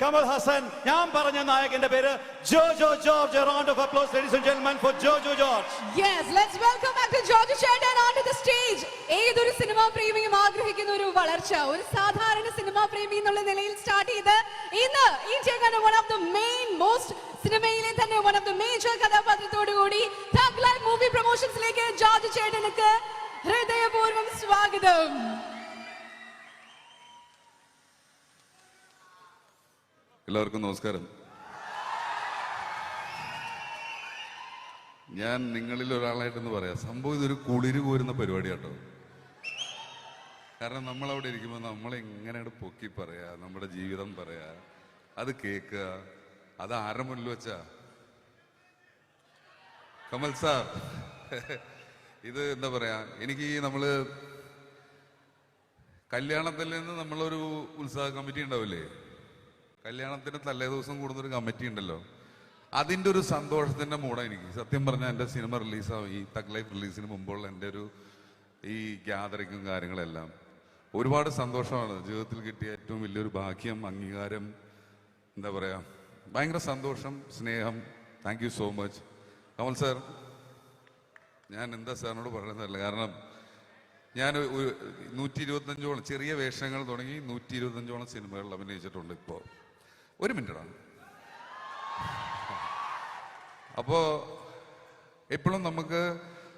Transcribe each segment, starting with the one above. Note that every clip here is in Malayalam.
കമൽ ഹസൻ ഞാൻ പറഞ്ഞ നായകന്റെ പേര് Joju George. Round of applause ladies and gentlemen for Joju George. Yes let's welcome back to George ചേട്ടൻ ടു ദി സ്റ്റേജ് ഏതൊരു സിനിമാ പ്രേമിയും ആഗ്രഹിക്കുന്ന ഒരു വളർച്ച ഒരു സാധാരണ സിനിമാ പ്രേമി എന്നുള്ള നിലയിൽ സ്റ്റാർട്ട് ചെയ്ത് ഇന്ന് ചേട്ടൻ one of the main most സിനിമയിലെ തന്നെ വൺ ഓഫ് ദി മേജർ കഥാപാത്രത്തോടു കൂടി മൂവി പ്രൊമോഷൻസിലേക്ക് ജോർജ് ചേട്ടനുക്ക് ഹൃദയപൂർവം സ്വാഗതം. എല്ലാവർക്കും നമസ്കാരം. ഞാൻ നിങ്ങളിൽ ഒരാളായിട്ടെന്ന് പറയാം. സംഭവം ഇതൊരു കുളിര് കോരുന്ന പരിപാടിയാട്ടോ. കാരണം നമ്മൾ അവിടെ ഇരിക്കുമ്പോൾ നമ്മൾ എങ്ങനെയാണ് പൊക്കി പറയാ നമ്മുടെ ജീവിതം പറയാ അത് കേൾക്കുക അത് ആരുടെ മുന്നിൽ വെച്ചാ. കമൽ സാർ ഇത് എന്താ പറയാ എനിക്ക് നമ്മൾ കല്യാണത്തിൽ നിന്ന് നമ്മളൊരു ഉത്സാഹ കമ്മിറ്റി ഉണ്ടാവില്ലേ? കല്യാണത്തിന് തലേ ദിവസം കൂടുന്ന ഒരു കമ്മിറ്റി ഉണ്ടല്ലോ. അതിന്റെ ഒരു സന്തോഷത്തിന്റെ മൂടാ എനിക്ക് സത്യം പറഞ്ഞാൽ എന്റെ സിനിമ റിലീസാവും ഈ തഗ് ലൈഫ് റിലീസിന് മുമ്പുള്ള എന്റെ ഒരു ഈ ഗ്യാതറിങ്ങും കാര്യങ്ങളെല്ലാം ഒരുപാട് സന്തോഷമാണ്. ജീവിതത്തിൽ കിട്ടിയ ഏറ്റവും വലിയൊരു ഭാഗ്യം അംഗീകാരം എന്താ പറയുക ഭയങ്കര സന്തോഷം സ്നേഹം. Thank you so much Kamal sir ഞാൻ എന്താ സാറിനോട് പറയുന്നതല്ല കാരണം ഞാൻ നൂറ്റി ഇരുപത്തഞ്ചോളം ചെറിയ വേഷങ്ങൾ തുടങ്ങി നൂറ്റി ഇരുപത്തഞ്ചോളം സിനിമകളിൽ അഭിനയിച്ചിട്ടുണ്ട് ഇപ്പോൾ ഒരു മിനിറ്റാണ് അപ്പോൾ എപ്പോഴും നമുക്ക്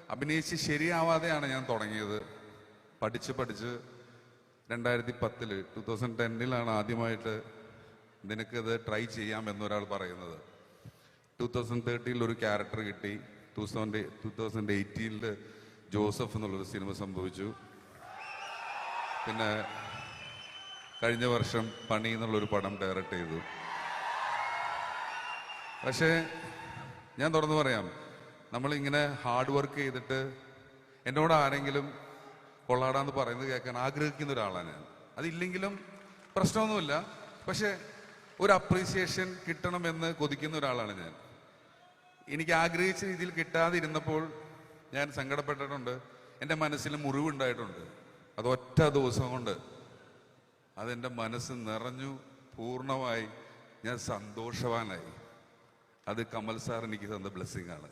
അഭിനയിച്ച് ശരിയാവാതെയാണ് ഞാൻ തുടങ്ങിയത്. പഠിച്ച് പഠിച്ച് രണ്ടായിരത്തി പത്തിൽ ടു തൗസൻഡ് ടെന്നിലാണ് ആദ്യമായിട്ട് നിനക്കിത് ട്രൈ ചെയ്യാം എന്നൊരാൾ പറയുന്നത്. ടു തൗസൻഡ് തേർട്ടിയിൽ ഒരു ക്യാരക്ടർ കിട്ടി. ടു തൗസൻഡ് ടു തൗസൻഡ് എയ്റ്റീനിൽ ജോസഫ് എന്നുള്ളൊരു സിനിമ സംഭവിച്ചു. പിന്നെ കഴിഞ്ഞ വർഷം പണി എന്നുള്ളൊരു പടം ഡയറക്റ്റ് ചെയ്തു. പക്ഷേ ഞാൻ തുറന്നു പറയാം നമ്മളിങ്ങനെ ഹാർഡ് വർക്ക് ചെയ്തിട്ട് എന്നോട് ആരെങ്കിലും കൊള്ളാടാന്ന് പറയുന്നത് കേൾക്കാൻ ആഗ്രഹിക്കുന്ന ഒരാളാണ് ഞാൻ. അതില്ലെങ്കിലും പ്രശ്നമൊന്നുമില്ല. പക്ഷേ ഒരു അപ്രീസിയേഷൻ കിട്ടണമെന്ന് കൊതിക്കുന്ന ഒരാളാണ് ഞാൻ. എനിക്ക് ആഗ്രഹിച്ച രീതിയിൽ കിട്ടാതിരുന്നപ്പോൾ ഞാൻ സങ്കടപ്പെട്ടിട്ടുണ്ട്. എന്റെ മനസ്സിൽ മുറിവുണ്ടായിട്ടുണ്ട്. അത് ഒറ്റ ദിവസം കൊണ്ട് അതെന്റെ മനസ്സ് നിറഞ്ഞു പൂർണമായി ഞാൻ സന്തോഷവാനായി. അത് കമൽ സാർ എനിക്ക് തന്ന ബ്ലെസ്സിങ് ആണ്.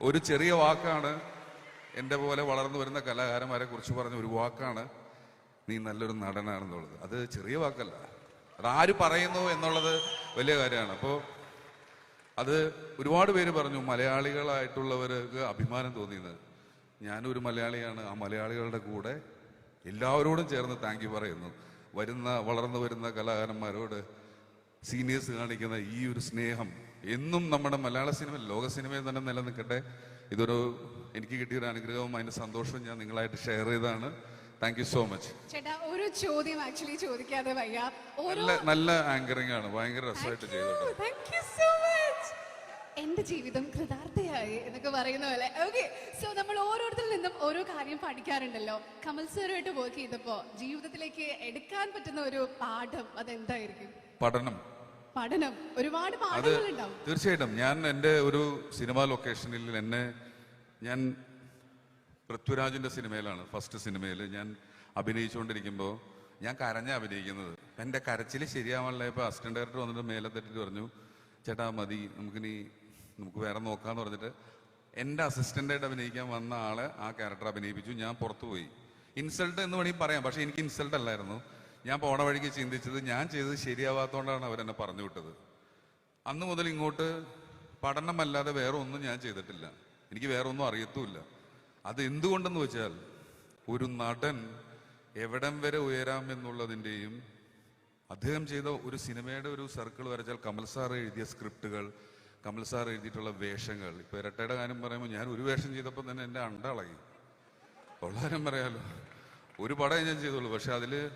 ഒരു ചെറിയ വാക്കാണ്. എന്റെ പോലെ വളർന്നു വരുന്ന കലാകാരന്മാരെ കുറിച്ച് പറഞ്ഞ ഒരു വാക്കാണ് നീ നല്ലൊരു നടനാണെന്നുള്ളത്. അത് ചെറിയ വാക്കല്ല. അത് ആര് പറയുന്നു എന്നുള്ളത് വലിയ കാര്യമാണ്. അപ്പോൾ അത് ഒരുപാട് പേര് പറഞ്ഞു മലയാളികളായിട്ടുള്ളവർക്ക് അഭിമാനം തോന്നിയത്. ഞാനൊരു മലയാളിയാണ്. ആ മലയാളികളുടെ കൂടെ എല്ലാവരോടും ചേർന്ന് താങ്ക് യു പറയുന്നു. വരുന്ന വളർന്നു വരുന്ന കലാകാരന്മാരോട് സീനിയേഴ്സ് കാണിക്കുന്ന ഈ ഒരു സ്നേഹം എന്നും നമ്മുടെ മലയാള സിനിമ ലോക സിനിമയിൽ തന്നെ നിലനിൽക്കട്ടെ. ഇതൊരു എനിക്ക് കിട്ടിയ ഒരു അനുഗ്രഹവും അതിന്റെ സന്തോഷവും ഞാൻ നിങ്ങളായിട്ട് ഷെയർ ചെയ്തതാണ്. താങ്ക് യു സോ മച്ച് ചേട്ടാ ഒരു ചോദ്യം ആക്ച്വലി ചോദിക്കാതെ വയ്യ. നല്ല ആങ്കറിംഗ് ആണ്. ഭയങ്കര രസമായിട്ട് ചെയ്തു എന്റെ ജീവിതം കൃതാർത്ഥയായി എന്നൊക്കെ പറയുന്ന പോലെ. ഓക്കെ സോ നമ്മൾ ഓരോരുത്തരിൽ നിന്നും ഓരോ കാര്യം പഠിക്കാറുണ്ടല്ലോ. കമൽ സാറുമായിട്ട് വർക്ക് ചെയ്തപ്പോ ജീവിതത്തിലേക്ക് എടുക്കാൻ പറ്റുന്ന ഒരു പാഠം അതെന്തായിരിക്കും? പഠനം. പഠനം. ഒരുപാട് പാഠങ്ങളുണ്ടാവും. തീർച്ചയായിട്ടും. ഞാൻ എന്റെ ഒരു സിനിമാ ലൊക്കേഷനിൽ എന്നെ ഞാൻ പൃഥ്വിരാജിന്റെ സിനിമയിലാണ്. ഫസ്റ്റ് സിനിമയിൽ ഞാൻ അഭിനയിച്ചുകൊണ്ടിരിക്കുമ്പോൾ ഞാൻ കരഞ്ഞ അഭിനയിക്കുന്നത്. എന്റെ കരച്ചിൽ ശരിയാവാനുള്ള ഇപ്പോൾ അസിസ്റ്റന്റ് ഡയറക്ടർ വന്നിട്ട് മേലെ തട്ടിട്ട് പറഞ്ഞു ചേട്ടാ മതി. നമുക്കിനി നമുക്ക് വേറെ നോക്കാന്ന് പറഞ്ഞിട്ട് എന്റെ അസിസ്റ്റന്റായിട്ട് അഭിനയിക്കാൻ വന്ന ആളെ ആ ക്യാരക്ടർ അഭിനയിപ്പിച്ചു ഞാൻ പുറത്തു പോയി. ഇൻസൾട്ട് എന്ന് വേണമെങ്കിൽ പറയാം പക്ഷേ എനിക്ക് ഇൻസൾട്ട് അല്ലായിരുന്നു. ഞാൻ പോണ വഴിക്ക് ചിന്തിച്ചത് ഞാൻ ചെയ്തത് ശരിയാവാത്തോണ്ടാണ് അവരെന്നെ പറഞ്ഞു വിട്ടത്. അന്ന് മുതൽ ഇങ്ങോട്ട് പഠനമല്ലാതെ വേറെ ഒന്നും ഞാൻ ചെയ്തിട്ടില്ല. എനിക്ക് വേറെ ഒന്നും അറിയത്തുമില്ല. അത് എന്തുകൊണ്ടെന്ന് വെച്ചാൽ ഒരു നടൻ എവിടം വരെ ഉയരാം എന്നുള്ളതിന്റെയും അദ്ദേഹം ചെയ്ത ഒരു സിനിമയുടെ ഒരു സർക്കിൾ വരച്ചാൽ കമൽ സാർ എഴുതിയ സ്ക്രിപ്റ്റുകൾ കമൽ സാർ എഴുതിയിട്ടുള്ള വേഷങ്ങൾ. ഇപ്പൊ ഇരട്ടയുടെ കാര്യം പറയുമ്പോൾ ഞാൻ ഒരു വേഷം ചെയ്തപ്പോൾ തന്നെ എന്റെ അണ്ട ഇളകി. ഉള്ളവരും പറയാലോ. ഒരു പടമേ ഞാൻ ചെയ്തുള്ളൂ. പക്ഷെ അതിൽ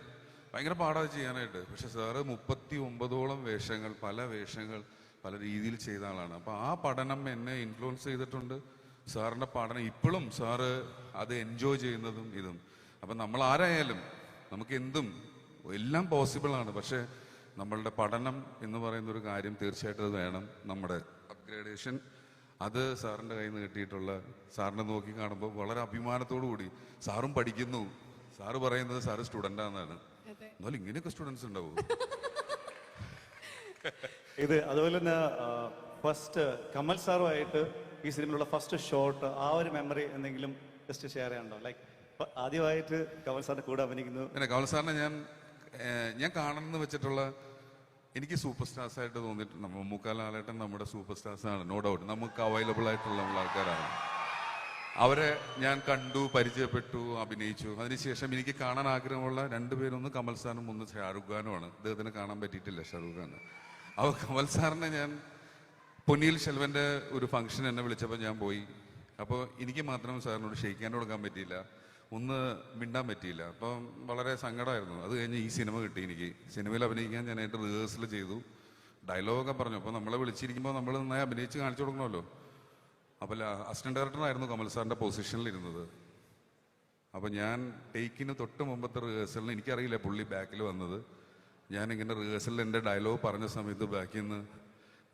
ഭയങ്കര പാടാ ചെയ്യാനായിട്ട്. പക്ഷെ സാറ് മുപ്പത്തി ഒമ്പതോളം വേഷങ്ങൾ പല വേഷങ്ങൾ പല രീതിയിൽ ചെയ്ത ആളാണ്. അപ്പൊ ആ പഠനം എന്നെ ഇൻഫ്ലുവൻസ് ചെയ്തിട്ടുണ്ട്. സാറിന്റെ പഠനം ഇപ്പോഴും സാറ് അത് എൻജോയ് ചെയ്യുന്നതും ഇതും. അപ്പൊ നമ്മൾ ആരായാലും നമുക്ക് എന്തും എല്ലാം പോസിബിൾ ആണ്. പക്ഷെ നമ്മളുടെ പഠനം എന്ന് പറയുന്ന ഒരു കാര്യം തീർച്ചയായിട്ടും അത് വേണം. നമ്മുടെ അപ്ഗ്രേഡേഷൻ അത് സാറിന്റെ കയ്യിൽ നിന്ന് കിട്ടിയിട്ടുള്ള സാറിനെ നോക്കി കാണുമ്പോൾ വളരെ അഭിമാനത്തോടു കൂടി സാറും പഠിക്കുന്നു. സാറ് പറയുന്നത് സാറ് സ്റ്റുഡന്റ് ആണെന്നാണ് അതെ. എന്നാലും ഇങ്ങനെയൊക്കെ സ്റ്റുഡൻസ് ഉണ്ടാവും? ഇത് അതുപോലെ തന്നെ ഫസ്റ്റ് കമൽ സാറുമായിട്ട് ഈ സിനിമയിലുള്ള ഫസ്റ്റ് ഷോട്ട് ആ ഒരു മെമ്മറി എന്തെങ്കിലും ജസ്റ്റ് ഷെയർ ചെയ്യാനുണ്ടോ? ലൈക്ക് ആദ്യമായിട്ട് കമൽ സാറിന്റെ കൂടെ അഭിനയിക്കുന്നു പിന്നെ കമൽ സാറിനെ ഞാൻ ഞാൻ കാണണമെന്ന് വെച്ചിട്ടുള്ള എനിക്ക് സൂപ്പർ സ്റ്റാർസ് ആയിട്ട് തോന്നിയിട്ടുണ്ട് മമ്മൂക്ക ലാലേട്ടൻ നമ്മുടെ സൂപ്പർ സ്റ്റാർസ് ആണ് നോ ഡൗട്ട് നമുക്ക് അവൈലബിൾ ആയിട്ടുള്ള ആൾക്കാരാണ്. അവരെ ഞാൻ കണ്ടു പരിചയപ്പെട്ടു അഭിനയിച്ചു. അതിനുശേഷം എനിക്ക് കാണാൻ ആഗ്രഹമുള്ള രണ്ടുപേരൊന്ന് കമൽ സാറും ഒന്ന് ഷാറുഖ് ഖാനുമാണ് അദ്ദേഹത്തിന് കാണാൻ പറ്റിയിട്ടില്ല ഷാറുഖ് ഖാൻ അപ്പോൾ കമൽ സാറിനെ ഞാൻ പൊന്നിയിൽ ശെൽവന്റെ ഒരു ഫംഗ്ഷൻ എന്നെ വിളിച്ചപ്പോൾ ഞാൻ പോയി. അപ്പോൾ എനിക്ക് മാത്രം സാറിനോട് ക്ഷയിക്കാൻ കൊടുക്കാൻ പറ്റിയില്ല. ഒന്ന് മിണ്ടാൻ പറ്റിയില്ല. അപ്പം വളരെ സങ്കടമായിരുന്നു. അത് കഴിഞ്ഞ് ഈ സിനിമ കിട്ടി എനിക്ക്. സിനിമയിൽ അഭിനയിക്കാൻ ഞാൻ ഞാനായിട്ട് റിഹേഴ്സൽ ചെയ്തു. ഡയലോഗൊക്കെ പറഞ്ഞു. അപ്പോൾ നമ്മളെ വിളിച്ചിരിക്കുമ്പോൾ നമ്മൾ നന്നായി അഭിനയിച്ച് കാണിച്ചു കൊടുക്കണമല്ലോ. അപ്പോൾ അസിസ്റ്റന്റ് ഡയറക്ടറായിരുന്നു കമൽ സാറിന്റെ പൊസിഷനിൽ ഇരുന്നത്. അപ്പോൾ ഞാൻ ടേക്കിന് തൊട്ട് മുമ്പത്തെ റിഹേഴ്സലിന് എനിക്കറിയില്ല പുള്ളി ബാക്കിൽ വന്നത്. ഞാൻ ഇങ്ങനെ റിഹേഴ്സലിൽ എന്റെ ഡയലോഗ് പറഞ്ഞ സമയത്ത് ബാക്കിൽ നിന്ന്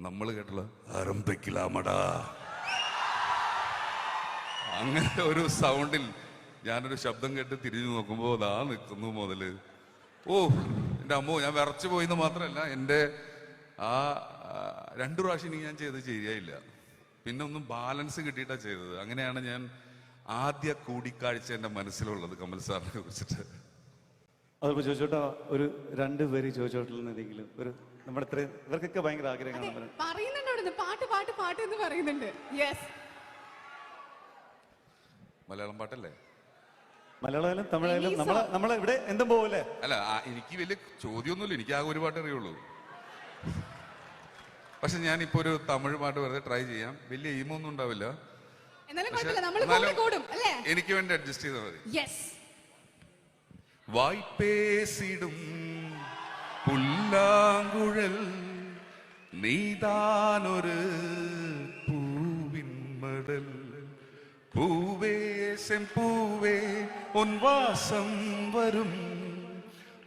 നമ്മൾ കേട്ടുള്ള ആരംഭിക്കലാമടാ അങ്ങനെ ഒരു സൗണ്ടിൽ ഞാനൊരു ശബ്ദം കേട്ട് തിരിഞ്ഞു നോക്കുമ്പോൾ അതാ നിൽക്കുന്നു മുതൽ. ഓ എന്റെ അമ്മോ ഞാൻ വിറച്ചു പോയിന്ന് മാത്രമല്ല എന്റെ ആ രണ്ടു പ്രാവശ്യം ഇനി ഞാൻ ചെയ്ത് ശരിയായില്ല. പിന്നെ ഒന്നും ബാലൻസ് കിട്ടിയിട്ടാ ചെയ്തത്. അങ്ങനെയാണ് ഞാൻ ആദ്യ കൂടിക്കാഴ്ച എന്റെ മനസ്സിലുള്ളത് കമൽ സാറിനെ കുറിച്ചിട്ട്. അതിപ്പോൾ ചോദിച്ചോട്ടാ ഒരു രണ്ട് പേര് ചോദിച്ചോട്ടിൽ ഒരു നമ്മുടെ ഇത്ര ഇവർക്കൊക്കെ ഭയങ്കര ആഗ്രഹങ്ങളാണ് പറയുന്നുണ്ട് പാട്ട് പാട്ട് പാട്ട് എന്ന് പറയുന്നുണ്ട്. യെസ് മലയാളം പാട്ടല്ലേ? മലയാളമായാലും തമിഴായാലും നമ്മളെ നമ്മളെ ഇവിടെ എന്തും പോവല്ലേ അല്ല ആ, എനിക്ക് വലിയ ചോദ്യമൊന്നുമില്ല. എനിക്ക് ആകെ ഒരു പാട്ട് അറിയുള്ളൂ. പക്ഷെ ഞാൻ ഇപ്പൊ ഒരു തമിഴ് പാട്ട് വെറുതെ ട്രൈ ചെയ്യാം. വലിയ ഈമൊന്നും ഉണ്ടാവില്ല. എന്നാലും കുഴപ്പമില്ല. നമ്മൾ കൂടെ അല്ലേ? എനിക്ക് വേണ്ടി അഡ്ജസ്റ്റ് ചെയ്താൽ മതി. യെസ് വായ്പേസിടും പുല്ലാങ്കുഴൽ നീതാനൊരു പൂവിൻ മടൽ. பூவே செம்பூவே உன் வாசம் வரும்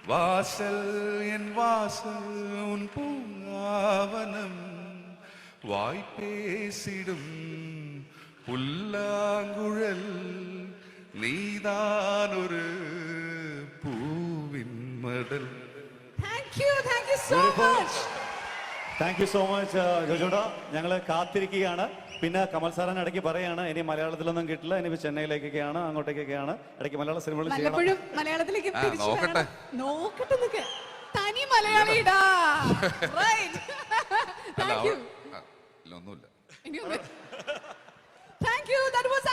வாசல் என் வாசல் உன் பூங்காவனம் வாய்ப்பேசிடும் புல்லாங்குழல் നീതാൻ ഒരു പൂവിൻ മടൽ thank you thank you so Beautiful. Much thank you so much ജോജോടാ ഞങ്ങൾ കാത്തിരിക്കുകയാണ് പിന്നെ കമൽ സാറിന് ഇടയ്ക്ക് പറയാണ് ഇനി മലയാളത്തിലൊന്നും കിട്ടില്ല ഇനി ചെന്നൈയിലേക്കൊക്കെയാണ് അങ്ങോട്ടേക്കൊക്കെയാണ്. ഇടയ്ക്ക് മലയാള സിനിമകൾ വല്ലപ്പോഴും മലയാളത്തിലേക്ക് ആ, തിരിച്ചു നോക്കട്ടെ. വരണം. നോക്കട്ടെ. നിക്ക് തനി മലയാളിടാ റൈറ്റ് അല്ല താങ്ക് യു അവ- ആ, ഇല്ല ഒന്നുമില്ല. Thank you that was